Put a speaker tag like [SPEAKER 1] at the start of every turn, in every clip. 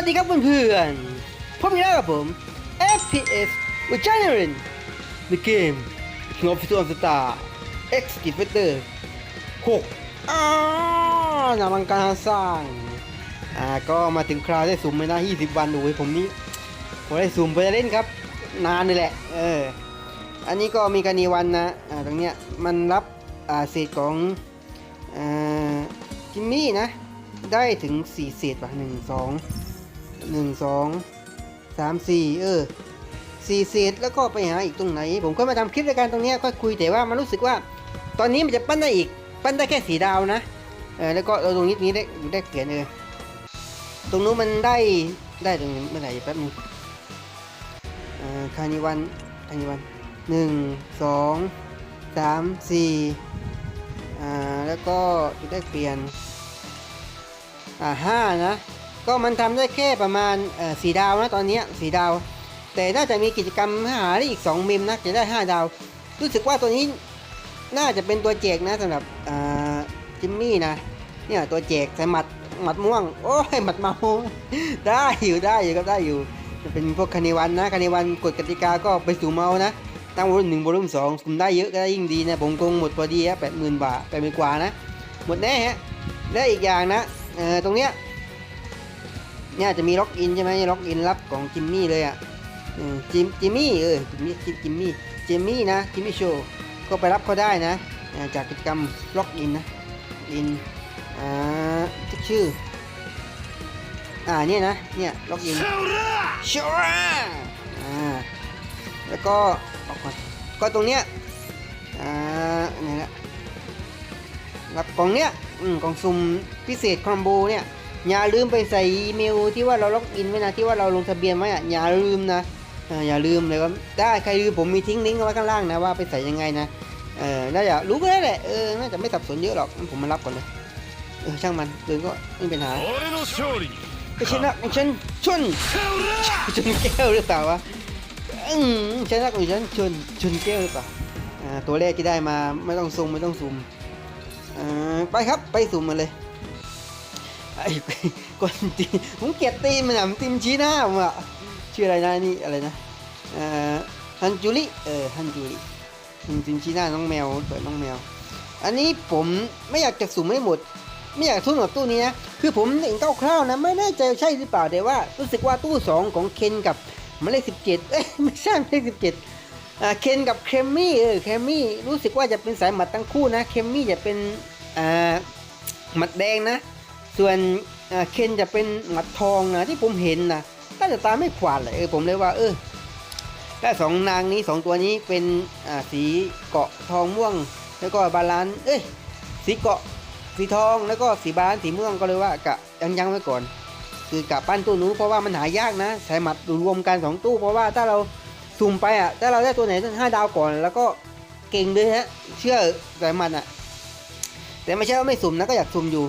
[SPEAKER 1] วัสดีครับเพื่อนๆพบกันแล้วกับผม FPS w i c h a n e r i n The Game King of Fighter Star X Defender 6อ่านำมังการสร้างอ่าก็มาถึงคราวได้สุ่มเลยนะ20 วันโอ้ผมนี่ผมได้สุ่มไปเล่นครับ นานนี่แหละ เออ อันนี้ก็มีกรณีวันนะ อ่า ตรงเนี้ย มันรับ อ่า เศษของ อ่าจิมมี่นะ ได้ถึง 4 เศษป่ะหนึ่งสอง หนึ่งสองสามสี่เออสี่เศษแล้วก็ไปหาอีกตรงไหน ผมก็มาทำคลิปรายการตรงนี้ก็คุยแต่ว่ามันรู้สึกว่า ตอนนี้มันจะปั้นได้อีก ปั้นได้แค่สีดาวนะเออแล้วก็เราตรงนี้นี้ได้ได้เขียนเออตรงนู้นมันได้ได้ตรงนี้เมื่อไหร่แป๊บนึงอ่าคานิวันคานิวันหนึ่งสองสามสี่อ่าแล้วก็ได้เปลี่ยนอ่าห้านะ ก็มันทำได้แค่ประมาณเอ่ดาวนะตอนนี้สี่ดาว แต่น่าจะมีกิจกรรมหาได้อีก 2 เมมนะจะได้ 5 ดาว รู้สึกว่าตัวนี้น่าจะเป็นตัวแจกนะสำหรับจิมมี่นะเนี่ยตัวแจกใส่หมัดหมัดม่วง โอ้ยหมัดเมาได้อยู่ได้อยู่ก็ได้อยู่จะเป็นพวกคานิวันนะคานิวันกฎกติกาก็ไปสู่เมานะตั้งวอลุ่มหนึ่งวอลุ่มสองสุ่มได้เยอะก็ได้ยิ่งดีนะผมคงหมดพอดีฮะแปดหมื่นบาทแปดหมื่นกว่านะ หมดแน่ฮะและอีกอย่างนะเออตรงเนี้ย เนี่ยจะมีล็อกอินใช่ไหมล็อกอินรับของจิมมี่เลยอะอืมจิมจิมมี่เออจิมมี่จิมมี่จิมมี่นะจิมมี่โชว์ก็ไปรับเขาได้นะอ่าจากกิจกรรมล็อกอินนะอินอ่าชื่ออ่าเนี่ยนะเนี่ยล็อกอินโชว์อ่าแล้วก็ออกก่อนก็ตรงเนี้ยอ่าเนี่ยนะรับกล่องเนี้ยอืมกล่องสุ่มพิเศษคอมโบเนี่ย อย่าลืมไปใส่อีเมลที่ว่าเราล็อกอินไว้นะที่ว่าเราลงทะเบียนไว้อะอย่าลืมนะอย่าลืมเลยว่าได้ใครลืมผมมีทิ้งลิงก์ไว้ข้างล่างนะว่าไปใส่ยังไงนะเออน่าจะรู้ก็ได้แหละเออน่าจะไม่สับสนเยอะหรอกผมมารับก่อนเลยเออช่างมันปืนก็ไม่เป็นหาไปชนะของฉันชนชนแก้วหรือเปล่าวะอืมชนะของฉันชนชนแก้วหรือเปล่าอ่าตัวแรกที่ได้มาไม่ต้องซูมไม่ต้องซูมอ่าไปครับไปซูมมาเลย ไอ้คนตีผมเกลียดตีมันอะมันตีมชี้หน้าผมอะชื่ออะไรนะนี่อะไรนะเอ่อฮันจูริเออฮันจูริมันตีมชี้หน้าน้องแมวเปิดน้องแมว อันนี้ผมไม่อยากจะสุ่มให้หมด ไม่อยากทุ่มกับตู้นี้นะคือผมเห็นคร่าวๆนะไม่แน่ใจใช่หรือเปล่าแต่ว่า รู้สึกว่าตู้สองของเคนกับหมายเลขสิบเจ็ดเอ้ยไม่ใช่หมายเลขสิบเจ็ดอ่าเคนกับเคมมี่เออเคมมี่รู้สึกว่าจะเป็นสายหมัดทั้งคู่นะเคมมี่จะเป็นอ่าหมัดแดงนะ ส่วนเคนจะเป็นหมัดทองนะที่ผมเห็นนะน่าจะตาไม่ขวาดเลยเออผมเลยว่า เออถ้าสองนางนี้สองตัวนี้เป็นสีเกาะทองม่วง แล้วก็บาลานเอ้ยสีเกาะสีทองแล้วก็สีบาลานสีม่วงก็เลยว่ากะยังยังไว้ก่อน คือกะปั้นตู้นู้เพราะว่ามันหายากนะสายหมัดรวมกันสองตู้เพราะว่าถ้าเราสุ่มไปอะถ้าเราได้ตัวไหนตั้งห้าดาวก่อนแล้วก็เก่งเลยฮะเชื่อสายหมัดอะ แต่ไม่ใช่ว่าไม่สุ่มนะก็อยากสุ่มอยู่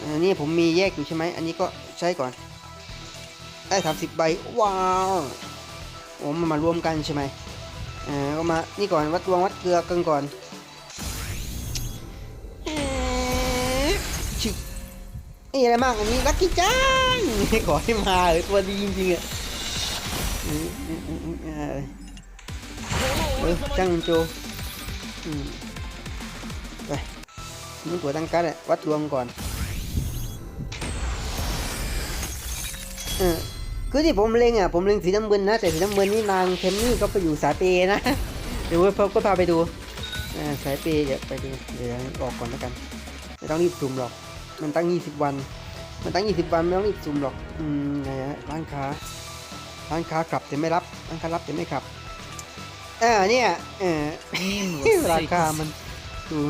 [SPEAKER 1] อันนี้ผมมีแยกอยู่ใช่ไหม อันนี้ก็ใช้ก่อน ได้สามสิบใบ ว้าวโอ้มันมารวมกันใช่ไหมอ่าก็มา นี่ก่อน วัดดวงวัดเกลือกันก่อนเอ๊ะชึกนี่อะไรมากอันนี้ลัคกี้จังขอให้มาเออตัวดีจริงๆอะเออจังโจไปนี่ตัวตั้งการ์ดวัดดวงก่อน คือที่ผมเล็งอะผมเล็งสีน้ำเงินนะ แต่สีน้ำเงินนี่นางเทมมี่ก็ไปอยู่สายเปย์นะเดี๋ยวพก็พาไปดูอ่าสายเปย์เดี๋ยวไปดูเดี๋ยวออกก่อนแล้วกันไม่ต้องรีบซุ่มหรอก มันตั้ง 20 วัน มันตั้ง 20 วันไม่ต้องรีบซุ่มหรอกอืมไงฮะร้านค้าร้านค้ากลับแต่ไม่รับร้านค้ารับแต่ไม่ขับอ่าเนี่ยเออราคามันดู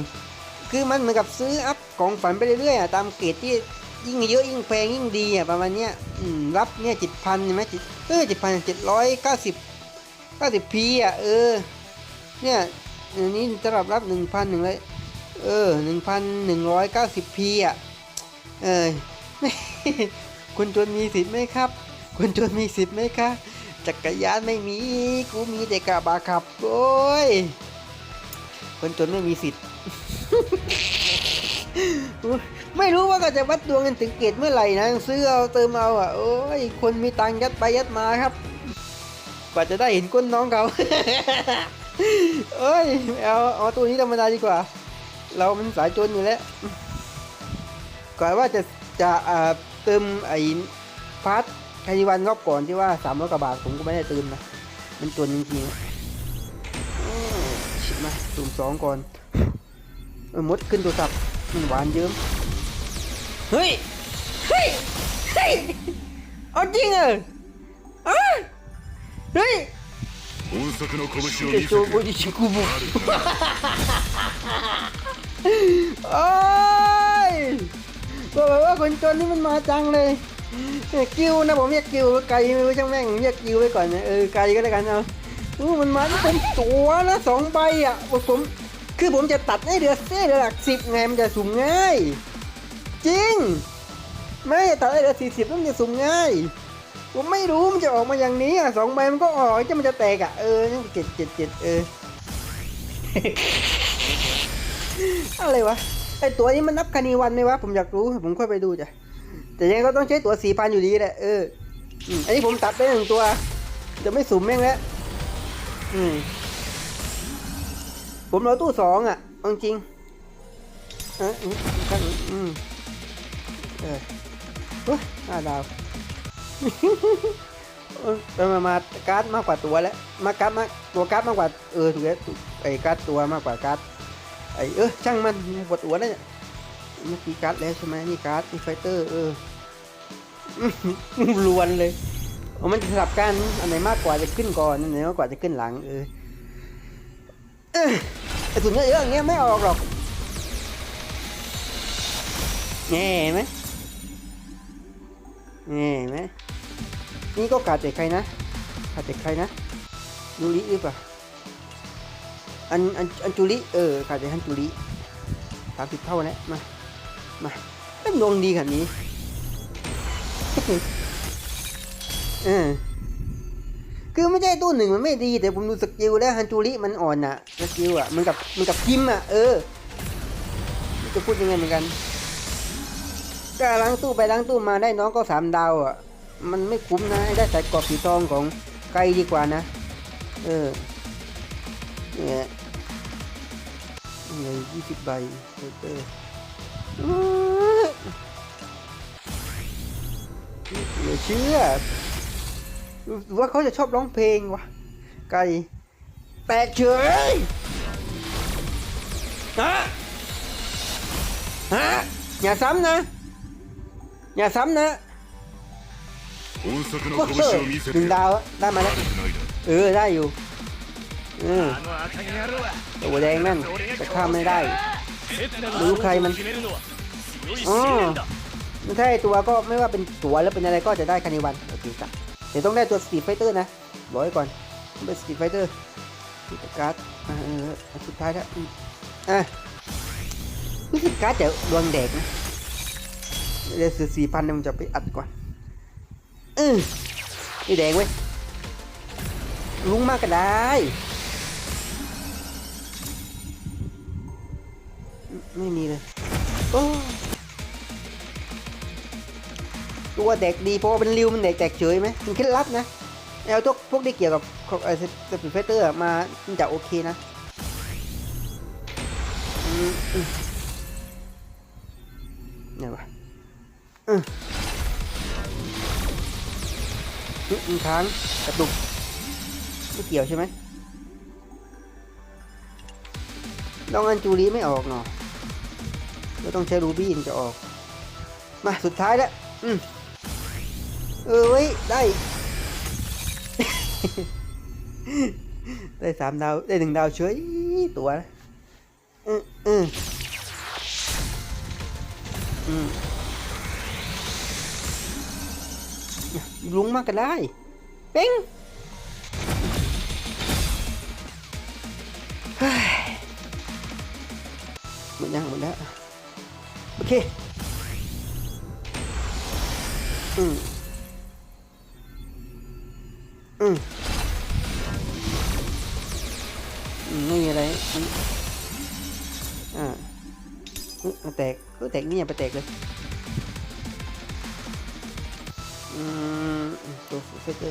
[SPEAKER 1] คือมันเหมือนกับซื้ออัพของฝันไปเรื่อยๆอะตามเกรดที่ ยิ่งเยอะยิ่งแพงยิ่งดีอะประมาณเนี้ยอืมรับเนี่ยจิตพันใช่ไหมจิตเออจิตพันเจ็ดร้อยเก้าสิบเก้าสิบพีอะเออเนี่ยอันนี้สำหรับรับหนึ่งพันหนึ่งร้อยเออหนึ่งพันหนึ่งร้อยเก้าสิบพีอะเออคุณจนมีสิทธิ์ไหมครับ คุณจนมีสิทธิ์ไหมคะจักรยานไม่มีกูมีแต่กระบะขับโอ้ยคนจนไม่มีสิทธิ์ ไม่รู้ว่าก็จะวัดดวงกันถึงเกตเมื่อไหร่นะซื้อเอาเติมเอาอะโอ้ยคนมีตังค์ยัดไปยัดมาครับกว่าจะได้เห็นก้นน้องเขาเอ้ยเอาเอาตัวนี้ธรรมดาดีกว่า เรามันสายจนอยู่แล้วก่อนว่าจะจะอ่าเติมไอ้พาร์ทคาริวันรอบก่อนที่ว่าสามร้อยกว่าบาทผมก็ไม่ได้เติมนะมันจนจริงๆมชิบมาสุ่มสองก่อนมดขึ้นตัวสับ มันหวานเยิ้มเฮ้ย เฮ้ย เฮ้ย เอาจริงเหรออ่ะเฮ้ย
[SPEAKER 2] 音速の拳を
[SPEAKER 1] เดี๋ยว
[SPEAKER 2] 見せ
[SPEAKER 1] โจ
[SPEAKER 2] て
[SPEAKER 1] โบดิชิคุบุ
[SPEAKER 2] あるか
[SPEAKER 1] โอ้ยบอกเลยว่าคนจนนี่มันมาจังเลยเอ้ยกิวนะผมเรียกกิวไก่ไม่รู้ช่างแม่งเรียกกิวไว้ก่อนนะเออไก่ก็แล้วกันเอาอู้มันมาที่เป็นตัวนะสองใบอ่ะบอกผม คือผมจะตัดให้เดือเส้นหลักสิบไงมันจะสุ่มง่าย จริง ไม่ตัดให้เดือสี่สิบมันจะสุ่มง่าย ผมไม่รู้มันจะออกมาอย่างนี้อะสองใบมันก็ออกจะมันจะแตกอะเออเจ็ดเจ็ดเจ็ดเอออะไรวะไอตัวนี้มันนับคณีวันไหมวะผมอยากรู้ผมค่อยไปดูจ้ะแต่ยังก็ต้องใช้ตัวสี่พันอยู่ดีแหละเอออันนี้ผมตัดไปหนึ่งตัว จะไม่สุ่มแม่งแล้วอืม ผมเอตู้สองอะจริงเอออืมข้างอืมเออเฮ้ยห้าดาวเออมามาการ์ดมากกว่าตัวแล้ว มาการ์ดมากตัวการ์ดมากกว่าเออถูกแล้วไอ้การ์ดตัวมากกว่าการ์ดไอ้เออช่างมันปวดหัวนะเนี่ยเมื่อกี้การ์ดแล้วใช่ไหมนี่การ์ดนี่ไฟเตอร์เออลวนเลยเอมันจะสลับกันอันไหนมากกว่าจะขึ้นก่อนอันไหนมากกว่าจะขึ้นหลังเออ เออไอ้ถุงเยอะๆอย่างเงี้ยไม่ออกหรอกแง่ไหมแง่ไหมนี่ก็ขาดแต่ใครนะขาดแต่ใครนะยูริหรือเปล่าอันอันอันจูริเออขาดแต่ฮันจูริสามสิบเท่านะมามาเป็นดวงดีขนาดนี้เออ คือไม่ใช่ตู้หนึ่งมันไม่ดีแต่ผมดูสกิลแล้วฮันจูริมันอ่อนอะสกิลอะมันกับมันกับคิมอะเออจะพูดยังไงเหมือนกันก็ล้างตู้ไปล้างตู้มาได้น้องก็สามดาวอะมันไม่คุ้มนะได้ใส่กรอบสีทองของไกลดีกว่านะ เออเนี่ยเลยยี่สิบใบเออเหลือเชื่อ หรือว่าเขาจะชอบร้องเพลงวะ ไก่แตกเฉยฮะฮะอย่าซ้ำนะ อย่าซ้ำนะ
[SPEAKER 2] พวก
[SPEAKER 1] เธอหนึ่งดาวได้มาแล้ว เออ ได้อยู่อืตัวแดงนั่นจะข้ามไม่ได้รู้ใครมันอ๋อ
[SPEAKER 3] ถ้า
[SPEAKER 1] ไอตัวก็ไม่ว่าเป็นตัวแล้วเป็นอะไรก็จะได้คานิวันโอเคจ้ะ เดี๋ยวต้องได้ตัวสตีฟไฟเตอร์นะบอกไว้ก่อนเป็นสตีฟไฟเตอร์มีแต่การ์ดอ่าเอออันสุดท้ายแล้วอะรู้สึกการ์ดจะดวงแดกนะเดี๋ยวซื้อสี่พันเนี่ยมันจะไปอัดก่อนเออนี่แดงเว้ยลุงมากก็ได้ไม่ไม่มีเลยโอ้ ตัวเด็กดีเพราะว่าเป็นริวมันเด็กแตกเฉยไหมมันเคล็ดลับนะเอาพวกพวกที่เกี่ยวกับของไอ้สปิเฟเตอร์มามันจะโอเคนะเนี่ยวะอืมอืมอืมค้างกระตุกไม่เกี่ยวใช่ไหมลองอันจูรีไม่ออกเนาะก็ต้องใช้รูบี้ถึงจะออก มาสุดท้ายแล้ว อืม เอ้ย ได้ ได้สามดาว ได้หนึ่งดาวเฉยตัวนะอืมอืมอืมลุงมากก็ได้เป้งเฮ้ยหมดยังหมดแล้ว โอเค อืม อืมไม่มีอะไรอ่ามโอเคแตกก็แตกนี่อย่าไปแตกเลยอืมตัวเซตเล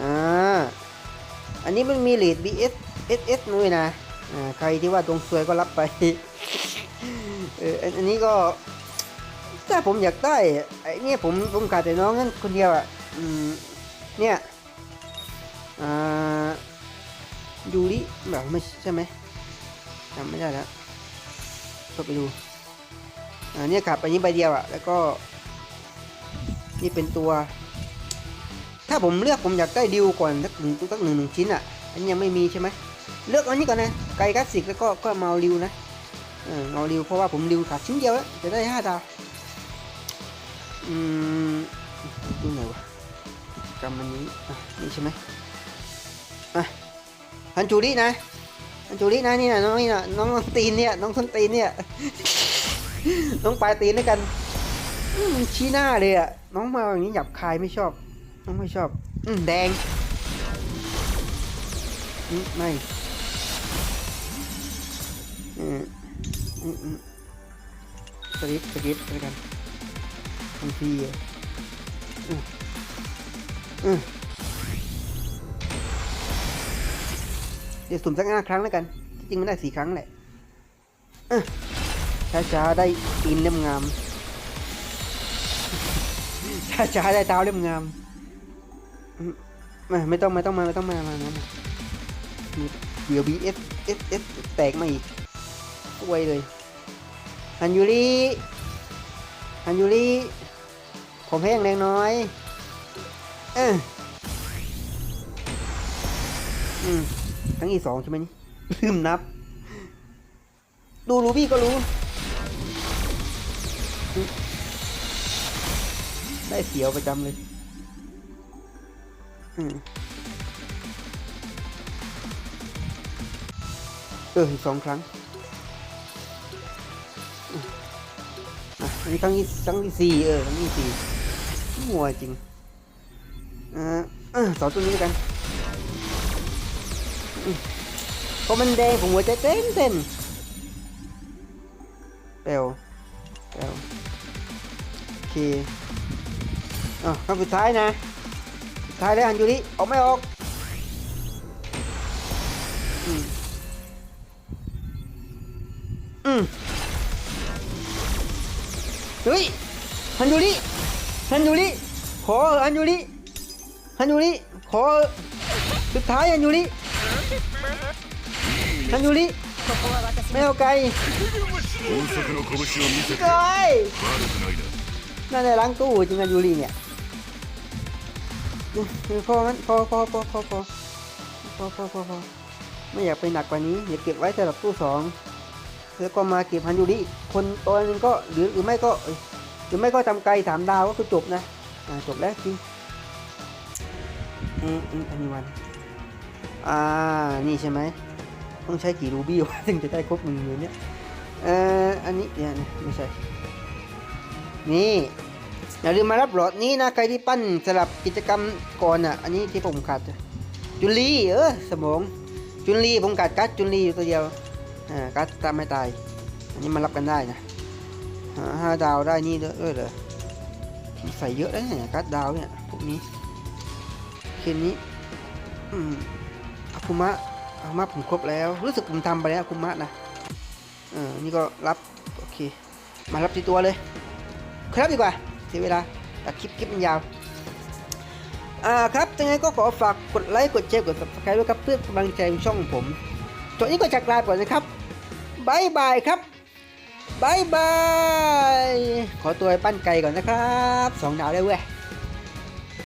[SPEAKER 1] อ่าอันนี้มันมีเลด BS SS ด้ยนะอ่าใครที่ว่าดวงสวยก็รับไปเอออันนี้ก็ถ้าผมอยากได้ไอ้เนี่ยผมผมขาดแต่น้องนั่นคนเดียวอะอืมเนี่ย อ่ายูริแบบไม่ใช่ไหมจำไม่ได้แล้วก็ไปดูอ่าเนี่ยขาดไปนี้ใบเดียวอะแล้วก็ นี่เป็นตัว ถ้าผมเลือกผมอยากได้ดิวก่อนสักหนึ่งสักหนึ่งหนึ่งชิ้นอะอันนี้ยังไม่มีใช่ไหมเลือกอันนี้ก่อนนะไกลคลาสสิกแล้วก็ก็มาเอาริวนะเออเอาริวเพราะว่าผมริวขาดชิ้นเดียวแล้วจะได้ห้าดาวอืมดูไหนวะกำมันนี้อะนี่ใช่ไหม ฮันจูรินะฮันจูรินะนี่นะน้องนี่นะน้องตีนเนี่ยน้องส้นตีนเนี่ยน้องปลายตีนด้วยกันชี้หน้าเลยอะน้องมาอย่างนี้หยับคายไม่ชอบ น้องไม่ชอบ อืมแดงไม่สกิปสกิปด้วยกันบางทีอะอืมอืม เดี๋ยวสุ่มสักห้าครั้งแล้วกัน จริงๆมันได้สี่ครั้งแหละช้าๆได้ตีนเล่มงามช้าๆได้เท้าเล่มงามไม่ไม่ต้องไม่ต้องมาไม่ต้องมามานะมาเดี๋ยวบีเอสเอสเอสแตกมาอีกสวยเลยฮันยูริฮันยูริผมแห้งแรงน้อย เออ มครั้งที่สองใช่ไหมนี่ลืมนับ ดูรูบี้ก็รู้ ได้เสียวประจำเลยเออสองครั้งอันนี้ครั้งที่ครั้งที่สี่เออครั้งที่สี่มัวจริงอ่าเออสองตัวนี้กัน พอมันแดงผมหัวใจเต้นเต้นเปลวเปลวโอเคอะครั้งสุดท้ายนะสุดท้ายแล้วอันยูริออกไม่ออกอืมอืมเฮ้ยฮันยูริฮันยูริขอฮันยูริฮันยูริขอสุดท้ายฮันยูริ ทันยูริไม่เอาไกลไกลน่าจะล้างตู้จริงนะยูริเนี่ยพอมันพอพอพอพอพอพอพอพอพอไม่อยากไปหนักกว่านี้อย่าเก็บไว้สำหรับตู้สองแล้วก็มาเก็บฮันยูริคนตัวนึงก็หรือหรือไม่ก็หรือไม่ก็ทำไกลสามดาวก็คือจบนะจบแล้วจริงอืมอันนี้วันอ่านี่ใช่ไหม ต้องใช้กี่รูบี้วะถึงจะได้ครบหนึ่งหมื่นเนี่ยเอ่ออันนี้เนี่ยไม่ใช่ นี่อย่าลืมมารับหลอดนี้นะ ใครที่ปั้นสลับกิจกรรมก่อนอะ อันนี้ที่ผมขาดจุลีเออสมองจุลีผมขาดกัดจุลีอยู่ตัวเดียวอ่ากัดตามไม่ตาย อันนี้มารับกันได้นะห้าดาวได้นี่ด้วยเออเหรอใส่เยอะแล้วเนี่ยกัดดาวเนี่ยพวกนี้เคนนี้อืมอาคุมะ อามะผมครบแล้ว รู้สึกผมทำไปแล้วคุมะนะเออนี่ก็รับ โอเค มารับที่ตัวเลย ครับดีกว่าเสียเวลาตัดคลิปคลิปมันยาวอ่าครับยังไงก็ขอฝากกดไลค์ กดแชร์ กด subscribe ด้วยครับเพื่อกำลังใจช่องผมตัวนี้ก็จากลาก่อนนะครับบายบายครับบายบาย ขอตัวไปปั้นไก่ก่อนนะครับ สองดาวได้เว้ย